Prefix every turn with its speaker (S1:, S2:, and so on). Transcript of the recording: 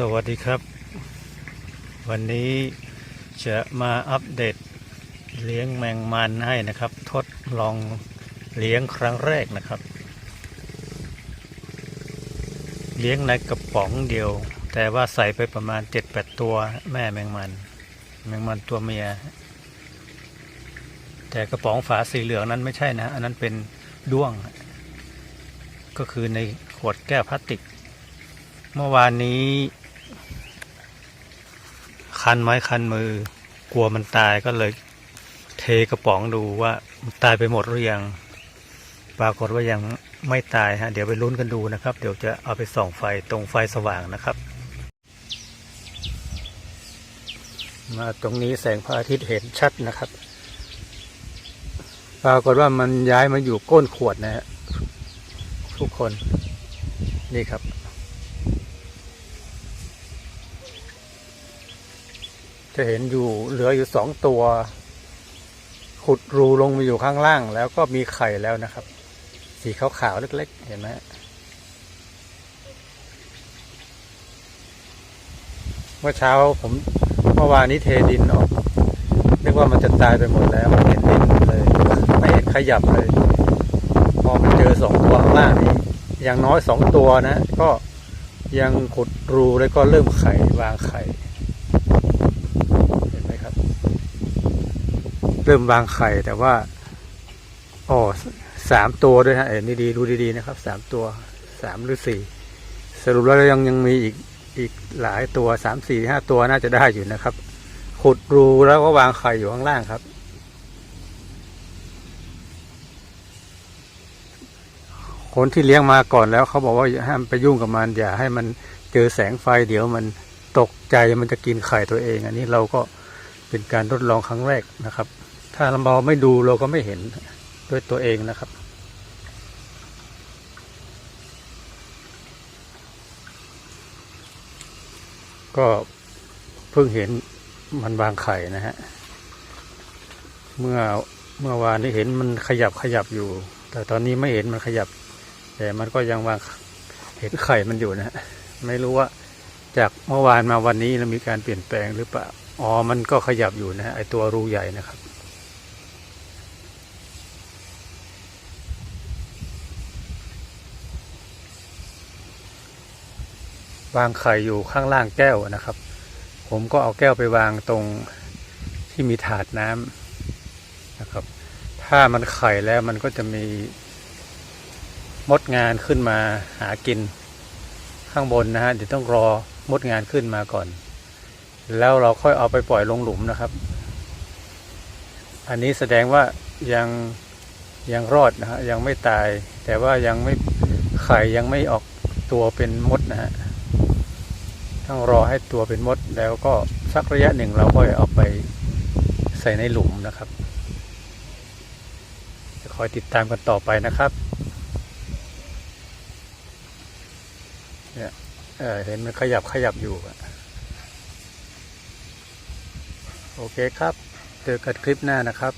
S1: สวัสดีครับ วันนี้จะมาอัปเดตเลี้ยงแมงมันให้นะครับ ทดลองเลี้ยงครั้งแรกนะครับ เลี้ยงในกระป๋องเดียว แต่ว่าใส่ไปประมาณ 7-8 ตัวแม่แมงมัน แมงมันตัวเมีย แต่กระป๋องฝาสีเหลืองนั้นไม่ใช่นะ อันนั้นเป็นด้วง ก็คือในขวดแก้วพลาสติกเมื่อวานนี้ คันไม้คันมือ กลัวมันตายก็เลย เทกระป๋องดูว่าตายไปหมดหรือยัง ปรากฏว่ายังไม่ตายฮะ เดี๋ยวไปลุ้นกันดูนะครับ เดี๋ยวจะเอาไปส่องไฟตรงไฟสว่างนะครับ มาตรงนี้แสงพระอาทิตย์เห็นชัดนะครับ ปรากฏว่ามันย้ายมาอยู่ก้นขวดนะฮะทุกคน นี่ครับ จะเห็นอยู่เหลืออยู่สองตัว ขุดรูลงมาอยู่ข้างล่าง แล้วก็มีไข่แล้วนะครับ สีขาวๆเล็กๆ เห็นไหมเมื่อเช้าผมเมื่อวานนี้เทดินออกนึกว่ามันจะตายไปหมดแล้วไม่เห็นดินเลยไม่เห็นขยับเลย พอมาเจอสองตัวข้างล่างนี้อย่างน้อยสองตัวนะ ก็ยังขุดรูแล้วก็เริ่มไข่วางไข่ เห็นไหมครับ เริ่มวางไข่แต่ว่าอ๋อสามตัวด้วยฮะเอ็นดีๆดูดีๆนะครับสามตัวสามหรือสี่สรุปแล้วยังยังมีอีกอีกหลายตัวสามสี่ห้าตัวน่าจะได้อยู่นะครับ ขุดรูแล้วก็วางไข่อยู่ข้างล่างครับ คนที่เลี้ยงมาก่อนแล้วเขาบอกว่าอย่าห้ามไปยุ่งกับมันอย่าให้มันเจอแสงไฟเดี๋ยวมันตกใจมันจะกินไข่ตัวเอง อันนี้เราก็เป็นการทดลองครั้งแรกนะครับ ถ้าเราไม่ดูเราก็ไม่เห็นด้วยตัวเองนะครับ ก็เพิ่งเห็นมันวางไข่นะฮะ เมื่อเมื่อวานนี้เห็นมันขยับขยับอยู่ แต่ตอนนี้ไม่เห็นมันขยับ แต่มันก็ยังวางเห็นไข่มันอยู่นะฮะไม่รู้ว่าจากเมื่อวานมาวันนี้เรามีการเปลี่ยนแปลงหรือเปล่า อ๋อ มันก็ขยับอยู่นะฮะไอตัวรูใหญ่นะครับ วางไข่อยู่ข้างล่างแก้วนะครับ ผมก็เอาแก้วไปวางตรงที่มีถาดน้ำนะครับ ถ้ามันไข่แล้วมันก็จะมีมดงานขึ้นมาหากินข้างบนนะฮะเดี๋ยวต้องรอมดงานขึ้นมาก่อน แล้วเราค่อยเอาไปปล่อยลงหลุมนะครับ อันนี้แสดงว่ายังยังรอดนะฮะยังไม่ตาย แต่ว่ายังไม่ไข่ยังไม่ออกตัวเป็นมดนะฮะ ต้องรอให้ตัวเป็นมดแล้วก็สักระยะหนึ่งเราค่อยเอาไปใส่ในหลุมนะครับจะคอยติดตามกันต่อไปนะครับเออเห็นมันขยับขยับอยู่โอเคครับ เจอกันคลิปหน้านะครับ